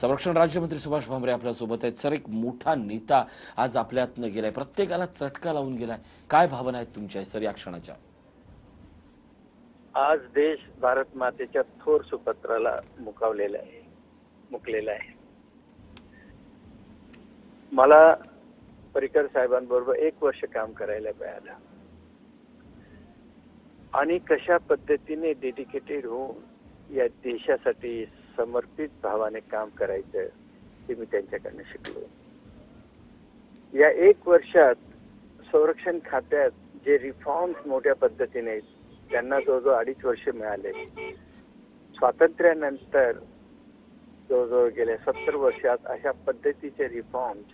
संरक्षण राज्यमंत्री सुभाष भामरे आपल्यासोबत आहेत. सर एक मोठा नेता आज आपल्यातनं गेलाय. प्रत्येकाला चटका लावून गेलाय. काय भावना आहेत तुमच्या सर या क्षणाच्या? आज देश भारत मातेच्या थोर सुपत्राला मुकावलेला आहे. मुकलेला आहे. मला परिकर साहेबांबरोबर एक वर्ष काम करायला मिळालं. आणि कशा पद्धतीने डेडिकेटेड होऊन या देशासाठी समर्पित भावाने काम करायचं ते मी त्यांच्याकडनं शिकलो. या एक वर्षात संरक्षण खात्यात जे रिफॉर्म्स मोठ्या पद्धतीने त्यांना जवळजवळ अडीच वर्ष मिळाले. स्वातंत्र्यानंतर जवळजवळ गेल्या सत्तर वर्षात अशा पद्धतीचे रिफॉर्म्स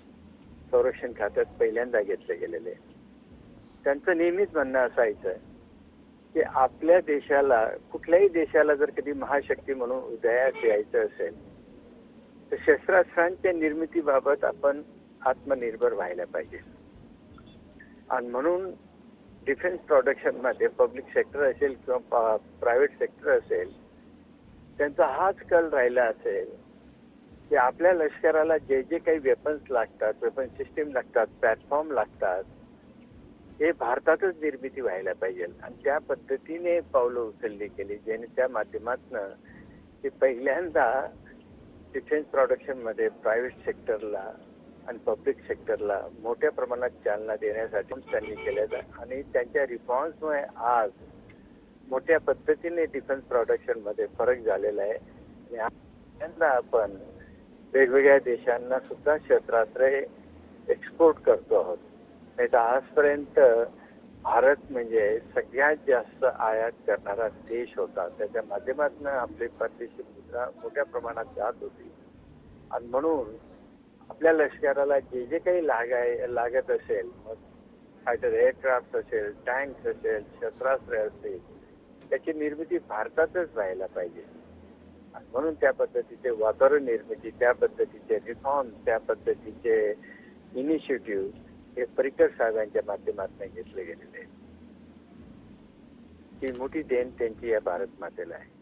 संरक्षण खात्यात पहिल्यांदा घेतले गेलेले. त्यांचं नेहमीच म्हणणं असायचं की आपल्या देशाला कुठल्याही देशाला जर कधी महाशक्ती म्हणून उदयास यायचं असेल तर शस्त्रास्त्रांच्या निर्मितीबाबत आपण आत्मनिर्भर व्हायला पाहिजे. आणि म्हणून डिफेन्स प्रोडक्शनमध्ये पब्लिक सेक्टर असेल किंवा प्रायव्हेट सेक्टर असेल त्यांचा हाच कल राहिला असेल की आपल्या लष्कराला जे जे काही वेपन्स लागतात वेपन सिस्टीम लागतात प्लॅटफॉर्म लागतात हे भारतातच निर्मिती व्हायला पाहिजे. आणि त्या पद्धतीने पावलं उचलली गेली ज्याने त्या माध्यमातनं ते पहिल्यांदा डिफेन्स प्रोडक्शनमध्ये प्रायव्हेट सेक्टरला आणि पब्लिक सेक्टरला मोठ्या प्रमाणात चालना देण्यासाठी त्यांनी केल्या आणि त्यांच्या रिफॉर्म्समुळे आज मोठ्या पद्धतीने डिफेन्स प्रोडक्शनमध्ये फरक झालेला आहे. आणि पहिल्यांदा आपण वेगवेगळ्या देशांना सुद्धा शस्त्रास्त्रे एक्सपोर्ट करतो आहोत. नाहीतर आजपर्यंत भारत म्हणजे सगळ्यात जास्त आयात करणारा देश होता. त्याच्या माध्यमातून आपली परदेशी मुद्रा मोठ्या प्रमाणात जात होती. आणि म्हणून आपल्या लष्कराला जे जे काही लागाय लागत असेल मग फायटर एअरक्राफ्ट असेल टँक्स असेल शस्त्रास्त्र असतील त्याची निर्मिती भारतातच व्हायला पाहिजे. म्हणून त्या पद्धतीचे वातावरण निर्मिती त्या पद्धतीचे रिफॉर्म त्या पद्धतीचे इनिशिएटिव्ह हे परिकर साहेबांच्या माध्यमातून घेतले गेलेले आहेत. ही मोठी देण त्यांची या भारत मातेला आहे.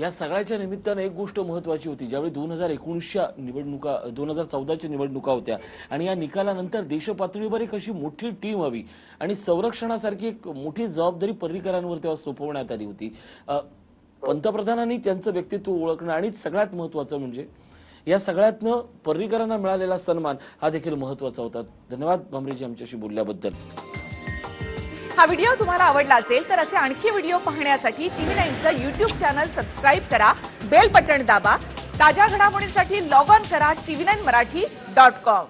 या सगळ्याच्या निमित्तानं एक गोष्ट महत्वाची होती. ज्यावेळी दोन हजार एकोणीसच्या निवडणुका दोन हजार चौदाच्या निवडणुका होत्या आणि या निकालानंतर देशपातळीवर एक अशी मोठी टीम हवी आणि संरक्षणासारखी एक मोठी जबाबदारी पर्रीकरांवर तेव्हा सोपवण्यात आली होती. पंतप्रधानांनी त्यांचं व्यक्तित्व ओळखणं आणि सगळ्यात महत्वाचं म्हणजे या सगळ्यातनं पर्रीकरांना मिळालेला सन्मान हा देखील महत्त्वाचा होता. धन्यवाद भामरेजी आमच्याशी बोलल्याबद्दल. हा व्हिडिओ तुम्हाला आवडला असेल तर असे आणखी व्हिडिओ पाहण्यासाठी टीव्ही नाईनचं युट्यूब चॅनल सबस्क्राईब करा बेल बटन दाबा ताज्या घडामोडींसाठी लॉग ऑन करा TV nine Marathi dot com.